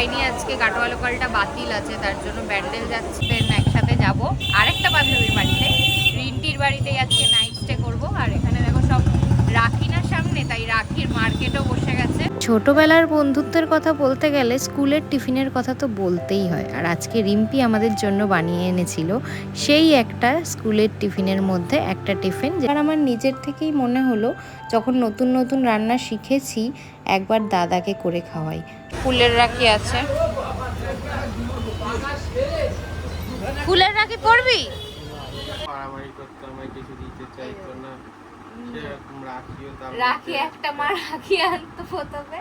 পাইনি, আজকে কাটোয়া লোকালটা বাতিল আছে, তার জন্য ব্যান্ডেল যাচ্ছে একসাথে যাব। আরেকটা বান্ধবীর বাড়িতে, রিন্টির বাড়িতেই আজকে নাইট স্টে করব, আর এখানে দেখো সব রাখি না তাই রাখির মার্কেটও বসে গেছে। ছোটবেলার বন্ধুত্বের কথা বলতে গেলে স্কুলের টিফিনের কথা তো বলতেই হয়। আর আজকে রিম্পি আমাদের জন্য বানিয়ে এনেছিল সেই একটা স্কুলের টিফিনের মধ্যে একটা টিফিন যার আমার নিজের থেকেই মনে হলো যখন নতুন নতুন রান্না শিখেছি একবার দাদাকে করে খাওয়াই। ফুলের রাখি আছে। ফুলের রাখি কিছু দিতে চাইতো না। তার রাখি একটা মা রাখি আনতো প্রথমে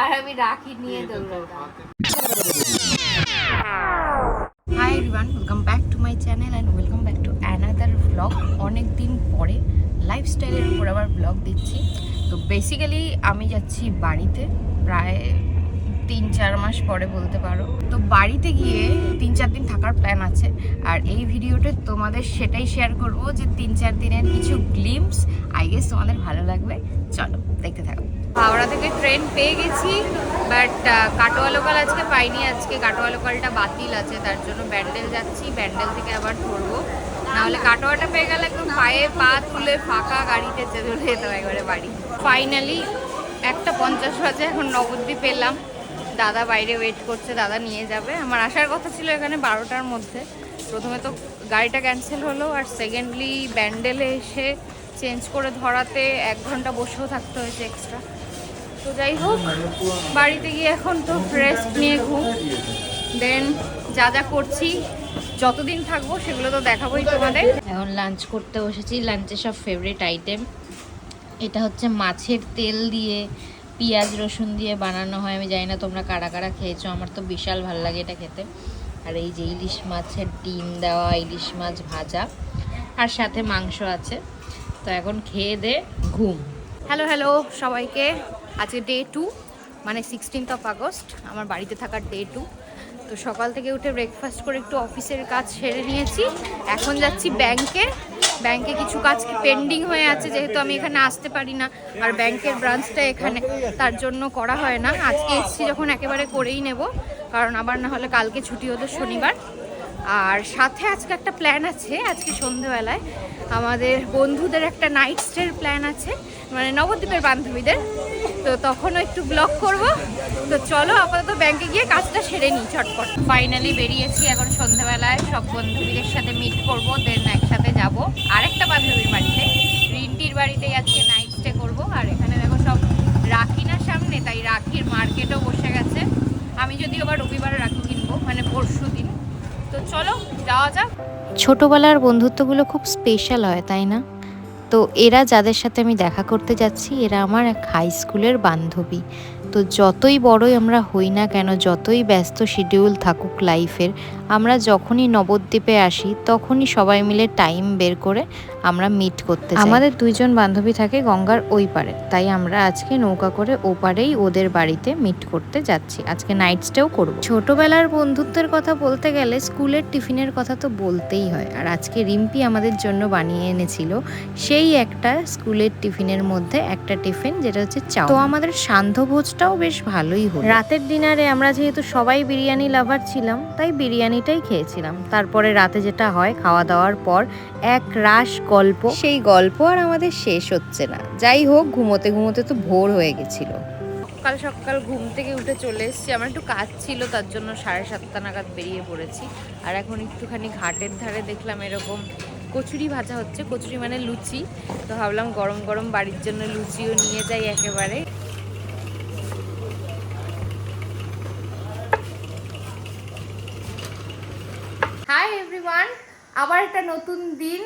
আর আমি রাখি নিয়ে দৌড়াতাম। Hi everyone welcome back to my channel and welcome back to another blog অনেক দিন পরে লাইফস্টাইলের উপর আবার ব্লগ দিচ্ছি। তো বেসিক্যালি আমি যাচ্ছি বাড়িতে প্রায় তিন চার মাস পরে বলতে পারো। তো বাড়িতে গিয়ে তিন চার দিন থাকার প্ল্যান আছে। আর এই ভিডিওটা তোমাদের সেটাই শেয়ার করব যে তিন চার দিনের কিছু গ্লিমস আই গেস তোমাদের ভালো লাগবে। চলো, দেখতে থাকো। হাওড়া থেকে ট্রেন পেয়ে গেছি বাট কাটোয়া লোকাল আজকে পাইনি। আজকে কাটোয়া লোকালটা বাতিল আছে, তার জন্য ব্যান্ডেল যাচ্ছি। ব্যান্ডেল থেকে আবার ধরবো। নাহলে কাটোয়াটা পেয়ে গেলে একদম পায়ে পা তুলে ফাঁকা গাড়িতে চলে যেতে হয় একবারে বাড়ি। ফাইনালি একটা পঞ্চাশ বাজে এখন নবদ্বীপ পেলাম দাদা বাইরে ওয়েট করছে, দাদা নিয়ে যাবে। আমার আসার কথা ছিল এখানে বারোটার মধ্যে। প্রথমে তো গাড়িটা ক্যান্সেল হলো আর সেকেন্ডলি ব্যান্ডেলে এসে চেঞ্জ করে ধরাতে এক ঘণ্টা বসেও থাকতে হয়েছে এক্সট্রা তো যাই হোক, বাড়িতে গিয়ে এখন তো রেস্ট নিয়ে ঘুম। দেন যা যা করছি, যতদিন থাকব সেগুলো তো দেখাবোই তোমাদের। এখন লাঞ্চ করতে বসেছি লাঞ্চের সব ফেভারিট আইটেম এটা হচ্ছে মাছের তেল দিয়ে পেঁয়াজ রসুন দিয়ে বানানো হয়, আমি জানি না তোমরা কারা কারা খেয়েছো, আমার তো বিশাল ভালো লাগে এটা খেতে। আর এই যে ইলিশ মাছের ডিম দেওয়া, ইলিশ মাছ ভাজা, আর সাথে মাংস আছে। তো এখন খেয়ে দে ঘুম। হ্যালো হ্যালো সবাইকে। আজকে ডে টু মানে সিক্সটিন্থ অফ আগস্ট, আমার বাড়িতে থাকার ডে টু তো সকাল থেকে উঠে ব্রেকফাস্ট করে একটু অফিসের কাজ সেরে নিয়েছি। এখন যাচ্ছি ব্যাংকে ব্যাংকে কিছু কাজ পেন্ডিং হয়ে আছে? যেহেতু আমি এখানে আসতে পারি না, আর ব্যাংকের ব্রাঞ্চটা এখানে, তার জন্য করা হয় না। আজকে এসছি যখন একেবারে করেই নেব, কারণ আবার না হলে কালকে ছুটি হতো শনিবার। আর সাথে আজকে একটা প্ল্যান আছে, আজকে সন্ধেবেলায়। আমাদের বন্ধুদের একটা নাইট স্টের প্ল্যান আছে মানে নবদ্বীপের বান্ধবীদের। তো তখনও একটু ব্লগ করব। তো চলো আপাতত ব্যাংকে গিয়ে কাজটা সেরে নিই চটপট ফাইনালি বেরিয়েছি, এখন সন্ধেবেলায় সব বন্ধুদের সাথে মিট করব দেন একসাথে যাব। আরেকটা বান্ধবীর বাড়িতে। রিন্টির বাড়িতেই আজকে নাইট স্টে করব। আর এখানে দেখো সব রাখি না সামনে, তাই রাখির মার্কেটও বসে গেছে। আমি যদি আবার রবিবারে রাখি কিনবো মানে পরশু দিন। তো চলো, যাওয়া যাক। ছোটবেলার বন্ধুত্বগুলো খুব স্পেশাল হয়, তাই না? তো এরা যাদের সাথে আমি দেখা করতে যাচ্ছি, এরা আমার এক হাই স্কুলের বান্ধবী। তো যতই বড়ই আমরা হই না কেন, যতই ব্যস্ত শিডিউল থাকুক লাইফের আমরা যখনই নবদ্বীপে আসি তখনই সবাই মিলে টাইম বের করে আমরা মিট করতে আমাদের দুইজন বান্ধবী থাকে গঙ্গার ওই পারে তাই আমরা আজকে নৌকা করে ওপারেই ওদের বাড়িতে মিট করতে যাচ্ছি। আজকে নাইট স্টেও করব। ছোটবেলার বন্ধুত্বের কথা বলতে গেলে স্কুলের টিফিনের কথা তো বলতেই হয় আর আজকে রিম্পি আমাদের জন্য বানিয়ে এনেছিল সেই একটা স্কুলের টিফিনের মধ্যে একটা টিফিন যেটা হচ্ছে চাও তো আমাদের সান্ধ্যভোজটাও বেশ ভালোই হলো। রাতের ডিনারে আমরা যেহেতু সবাই বিরিয়ানি লাভার ছিলাম তাই বিরিয়ানিটাই খেয়েছিলাম। তারপরে রাতে যেটা হয়, খাওয়া দাওয়ার পর এক রাস গল্প। সেই গল্প আর আমাদের শেষ হচ্ছে না। যাই হোক, ঘুমোতে ঘুমোতে তো ভোর হয়ে গেছিল। সকাল সকাল ঘুম থেকে উঠে চলে এসেছি। আমার একটু কাজ ছিল, তার জন্য সাড়ে সাতটা নাগাদ বেরিয়ে পড়েছি। আর এখন একটুখানি ঘাটের ধারে দেখলাম এরকম কচুরি ভাজা হচ্ছে। কচুরি মানে লুচি। তো ভাবলাম গরম গরম বাড়ির জন্য লুচিও নিয়ে যাই একেবারে। এভরিওয়ান আবার একটা নতুন দিন।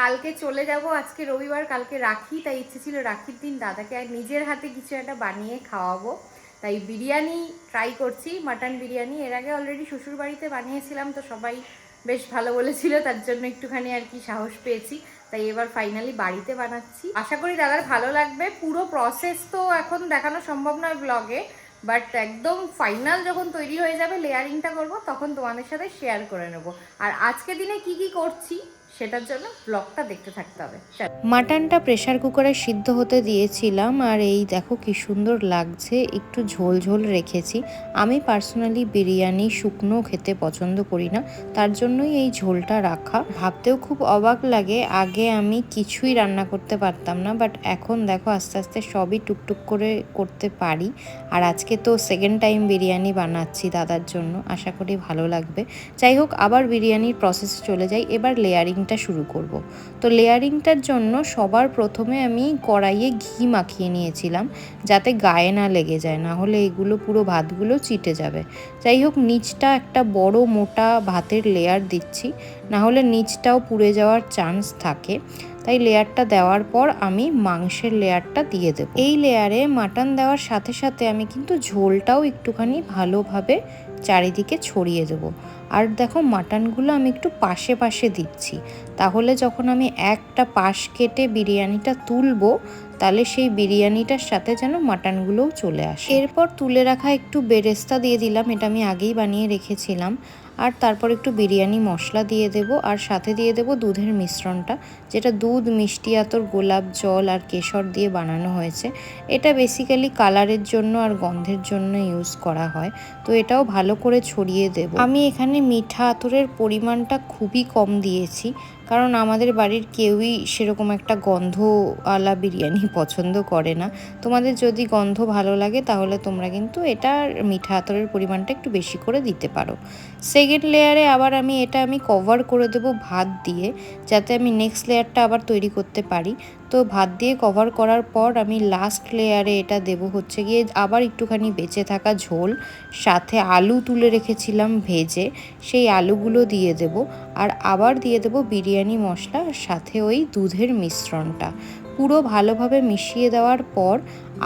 কালকে চলে যাব আজকে রবিবার, কালকে রাখি, তাই ইচ্ছে ছিল রাখির দিন দাদাকে আর নিজের হাতে কিছু একটা বানিয়ে খাওয়াবো। তাই বিরিয়ানি ট্রাই করছি মাটন বিরিয়ানি। এর আগে অলরেডি শ্বশুর বাড়িতে বানিয়েছিলাম, তো সবাই বেশ ভালো বলেছিল, তার জন্য একটুখানি আর কি সাহস পেয়েছি। তাই এবার ফাইনালি বাড়িতে বানাচ্ছি। আশা করি দাদার ভালো লাগবে। পুরো প্রসেস তো এখন দেখানো সম্ভব নয় ব্লগে বাট একদম ফাইনাল যখন তৈরি হয়ে যাবে লেয়ারিংটা করব, তখন তোমাদের সাথে শেয়ার করে নেব। আর আজকে দিনে কি কি করছি? সেটার জন্য ব্লগটা দেখতে থাকতে হবে। মাটনটা প্রেসার কুকারে সিদ্ধ হতে দিয়েছিলাম, আর এই দেখো কি সুন্দর লাগছে, একটু ঝোল ঝোল রেখেছি। আমি পার্সোনালি বিরিয়ানি শুকনো খেতে পছন্দ করি না, তার জন্যই এই ঝোলটা রাখা। ভাবতেও খুব অবাক লাগে, আগে আমি কিছুই রান্না করতে পারতাম না বাট এখন দেখো আস্তে আস্তে সবই টুকটুক করে করতে পারি। আর আজকে তো সেকেন্ড টাইম বিরিয়ানি বানাচ্ছি দাদার জন্য, আশা করি ভালো লাগবে। যাই হোক, আবার বিরিয়ানির প্রসেসে চলে যাই, এবার লেয়ারিংটা শুরু করব। তো লেয়ারিংটার জন্য সবার প্রথমে আমি কড়াইয়ে ঘি মাখিয়ে নিয়েছিলাম, যাতে গায়ে না লেগে যায়, না হলে এগুলো পুরো ভাতগুলো চিটে যাবে। যাই হোক, নিচটা একটা বড় মোটা ভাতের লেয়ার দিচ্ছি, না হলে নিচটাও পুড়ে যাওয়ার চান্স থাকে। তাই লেয়ারটা দেওয়ার পর আমি মাংসের লেয়ারটা দিয়ে দেবো। এই লেয়ারে মাটন দেওয়ার সাথে সাথে আমি কিন্তু ঝোলটাও একটুখানি ভালোভাবে চারিদিকে ছড়িয়ে দেবো। আর দেখো মাটনগুলো আমি একটু পাশে পাশে দিচ্ছি। তাহলে যখন আমি একটা পাশ কেটে বিরিয়ানিটা তুলবো তাহলে সেই বিরিয়ানিটার সাথে যেন মাটনগুলোও চলে আসে। এরপর তুলে রাখা একটু বেরেস্তা দিয়ে দিলাম, এটা আমি আগেই বানিয়ে রেখেছিলাম। আর তারপর একটু বিরিয়ানি মশলা দিয়ে দেব, আর সাথে দিয়ে দেব দুধের মিশ্রণটা, যেটা দুধ, মিষ্টি আতর, গোলাপ জল আর কেশর দিয়ে বানানো হয়েছে। এটা বেসিক্যালি কালারের জন্য আর গন্ধের জন্য ইউজ করা হয়। তো এটাও ভালো করে ছড়িয়ে দেব। আমি এখানে মিঠা আতরের পরিমাণটা খুবই কম দিয়েছি। কারণ আমাদের বাড়ির কেউই সেরকম একটা গন্ধওয়ালা বিরিয়ানি পছন্দ করে না। তোমাদের যদি গন্ধ ভালো লাগে তাহলে তোমরা কিন্তু এটার মিঠা আতরের পরিমাণটা একটু বেশি করে দিতে পারো। সেকেন্ড লেয়ারে আবার আমি এটা আমি কভার করে দেবো ভাত দিয়ে, যাতে আমি নেক্সট লেয়ারটা আবার তৈরি করতে পারি। তো ভাত দিয়ে কভার করার পর আমি লাস্ট লেয়ারে এটা দেব হচ্ছে গিয়ে আবার একটুখানি বেঁচে থাকা ঝোল, সাথে আলু তুলে রেখেছিলাম ভেজে, সেই আলুগুলো দিয়ে দেব। আর আবার দিয়ে দেব বিরিয়ানি মশলা, সাথে ওই দুধের মিশ্রণটা। পুরো ভালোভাবে মিশিয়ে দেওয়ার পর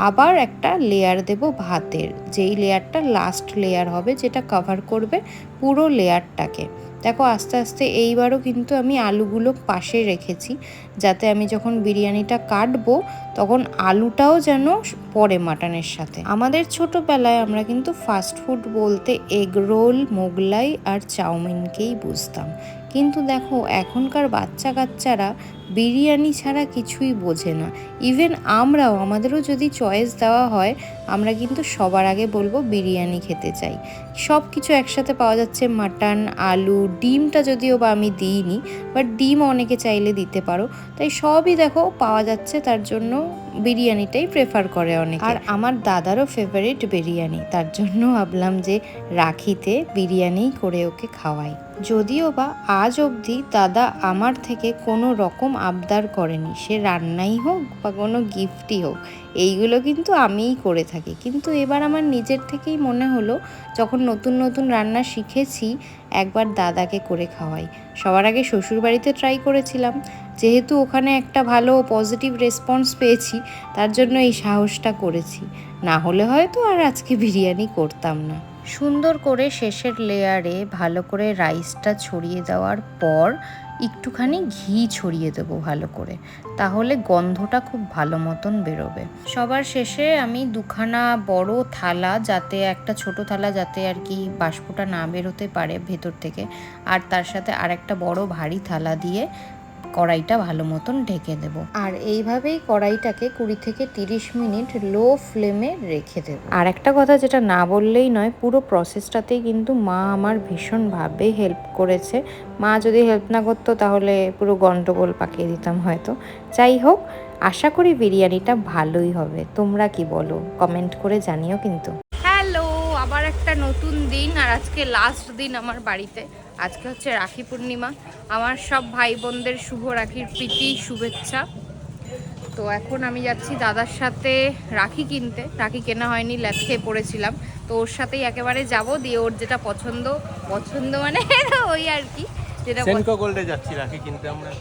আবার একটা লেয়ার দেব ভাতের। যেই লেয়ারটা লাস্ট লেয়ার হবে, যেটা কভার করবে পুরো লেয়ারটাকে দেখো, আস্তে আস্তে এইবারও কিন্তু আমি আলুগুলো পাশে রেখেছি, যাতে আমি যখন বিরিয়ানিটা কাটবো, তখন আলুটাও যেন পরে মাটনের সাথে। আমাদের ছোটোবেলায় আমরা কিন্তু ফাস্ট ফুড বলতে এগ রোল মোগলাই আর চাউমিনকেই বুঝতাম। কিন্তু দেখো, এখনকার বাচ্চা কাচ্চারা বিরিয়ানি ছাড়া কিছুই বোঝে না। ইভেন আমরাও, আমাদেরও যদি চয়েস দেওয়া হয়, আমরা কিন্তু সবার আগে বলব বিরিয়ানি খেতে চাই। সব কিছু একসাথে পাওয়া যাচ্ছে, মাটন, আলু, ডিমটা যদিও বা আমি দিইনি বাট ডিম অনেকে চাইলে দিতে পারো। তাই সবই দেখো পাওয়া যাচ্ছে, তার জন্য বিরিয়ানিটাই প্রেফার করে অনেক। আর আমার দাদারও ফেভারিট বিরিয়ানি, তার জন্য ভাবলাম যে রাখিতে বিরিয়ানি করে ওকে খাওয়াই। যদিও বা আজ অবধি দাদা আমার থেকে কোনো রকম আবদার করেনি। সে রান্নাই হোক বা কোনো গিফটই হোক, এইগুলো কিন্তু আমিই করে থাকি। কিন্তু এবার আমার নিজের থেকেই মনে হলো, যখন নতুন নতুন রান্না শিখেছি, একবার দাদাকে করে খাওয়াই। সবার আগে শ্বশুরবাড়িতে ট্রাই করেছিলাম। যেহেতু ওখানে একটা ভালো পজিটিভ রেসপন্স পেয়েছি, তার জন্য এই সাহসটা করেছি। না হলে হয়তো আর আজকে বিরিয়ানি করতাম না। সুন্দর করে শেষের লেয়ারে ভালো করে রাইসটা ছড়িয়ে দেওয়ার পর একটুখানি ঘি ছড়িয়ে দেবো ভালো করে। তাহলে গন্ধটা খুব ভালো মতন বেরোবে। সবার শেষে আমি দুখানা বড় থালা যাতে, একটা ছোট থালা যাতে আর কি বাষ্পটা না বেরোতে পারে ভেতর থেকে। আর তার সাথে আরেকটা বড় ভারী থালা দিয়ে কড়াইটা ভালো মতন ঢেকে দেব। আর এইভাবেই কড়াইটাকে কুড়ি থেকে তিরিশ মিনিট লো ফ্লেমে রেখে দেব। আর একটা কথা যেটা না বললেই নয় পুরো প্রসেসটাতেই কিন্তু মা আমার ভীষণভাবে হেল্প করেছে। মা যদি হেল্প না করতো তাহলে পুরো গন্ডগোল পাকিয়ে দিতাম হয়তো। যাই হোক আশা করি বিরিয়ানিটা ভালোই হবে। তোমরা কি বলো? কমেন্ট করে জানিও কিন্তু। হ্যালো আবার একটা নতুন দিন আর আজকে লাস্ট দিন আমার বাড়িতে। আজকে হচ্ছে রাখি পূর্ণিমা। আমার সব ভাই বোনদের শুভ রাখির প্রীতি শুভেচ্ছা। তো এখন আমি যাচ্ছি দাদার সাথে রাখি কিনতে। রাখি কেনা হয়নি ল্যাথ খেয়ে পড়েছিলাম। তো ওর সাথেই একেবারে যাব দিয়ে ওর যেটা পছন্দ পছন্দ মানে ওই আর কি যেটা পছন্দ- সেনকো গোল্ডে যাচ্ছি রাখি কিনতে আমরা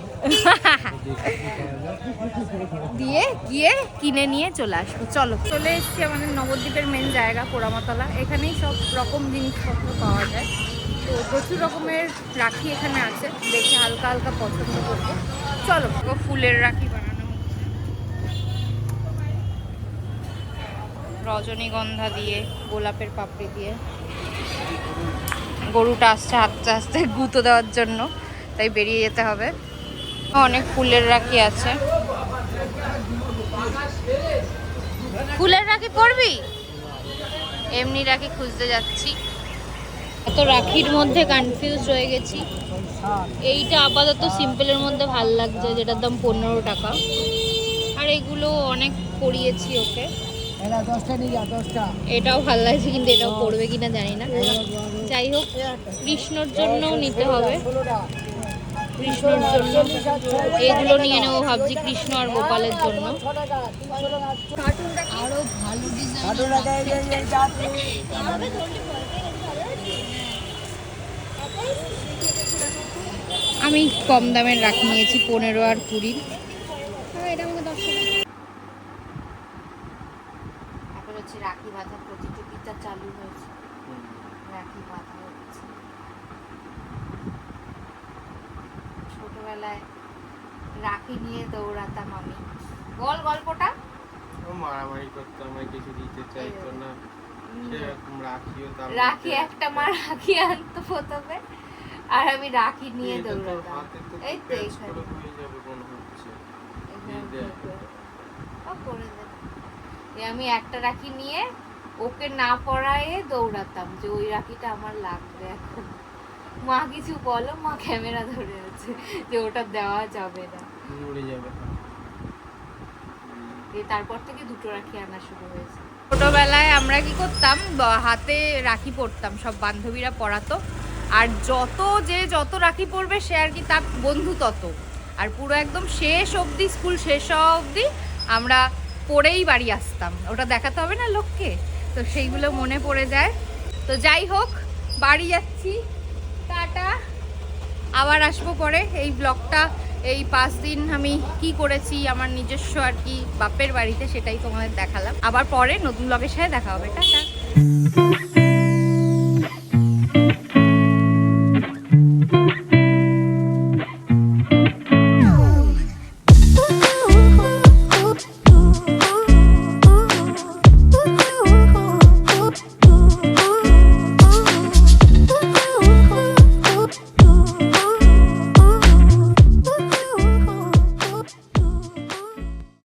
দিয়ে গিয়ে কিনে নিয়ে চলে আসব। চলো। চলে এসেছি আমাদের নবদ্বীপের মেন জায়গা পোড়ামাতলা। এখানেই সব রকম জিনিসপত্র পাওয়া যায়। তো প্রচুর রকমের রাখি এখানে আছে। দেখে হালকা হালকা পছন্দ করব। চলো ফুলের রাখি বানানো হচ্ছে। রজনীগন্ধা দিয়ে, গোলাপের পাপড়ি দিয়ে। গরুটা আসছে আস্তে আস্তে গুঁতো দেওয়ার জন্য, তাই বেরিয়ে যেতে হবে। অনেক ফুলের রাখি আছে। ফুলের রাখি পরবি? এমনি রাখি খুঁজতে যাচ্ছি। এত রাখির মধ্যে কনফিউজ হয়ে গেছি এইটা আপাতত সিম্পলের মধ্যে ভালো লাগছে যেটার দাম পনেরো টাকা আর এগুলো অনেক পরিয়েছি ওকে এটাও ভালো লাগছে কিন্তু এটাও পড়বে কিনা জানি না যাই হোক কৃষ্ণর জন্যও নিতে হবে কৃষ্ণর জন্য এগুলো নিয়ে নেব ভাবছি কৃষ্ণ আর গোপালের জন্য আরও ভালো আমি কম দামের রাখি নিয়েছি পনেরো আর কুড়ি। এখন হচ্ছে রাখি বাঁধা প্রতিযোগিতা চালু হয়েছে। রাখি বাঁধা হচ্ছে। ছোটবেলায় রাখি নিয়ে দৌড়াতাম আমি। বল গল্পটা। ও মারামারি করতো আমায় কিছু দিতে চাইতো না। রাখি একটা মা রাখি আনতো প্রথমে। আর আমি রাখি নিয়ে দৌড়াতাম। এই তো এখানে। আমি একটা রাখি নিয়ে ওকে না পড়ায়ে দৌড়াতাম যে ওই রাখিটা আমার লাগবে এখন। মা কিছু বলো মা ক্যামেরা ধরে আছে যে ওটা দেওয়া যাবে না। উড়ে যাবে। তারপর থেকে দুটো রাখি আনা শুরু হয়েছে। ছোটবেলায় আমরা কি করতাম? হাতে রাখি পরতাম, সব বান্ধবীরা পরাতো। আর যত যে যত রাখি পরবে, সে আর কি তার বন্ধু তত। আর পুরো একদম শেষ অবধি, স্কুল শেষ হওয়া অবধি আমরা পরেই বাড়ি আসতাম। ওটা দেখাতে হবে না লোককে? তো সেইগুলো মনে পড়ে যায়। তো যাই হোক, বাড়ি যাচ্ছি। টাটা। আবার আসব পরে। এই ব্লগটা এই পাঁচ দিন আমি কি করেছি, আমার নিজস্ব আর কি বাপের বাড়িতে সেটাই তোমাদের দেখালাম। আবার পরে নতুন ব্লগের সাথে দেখা হবে। টাটা।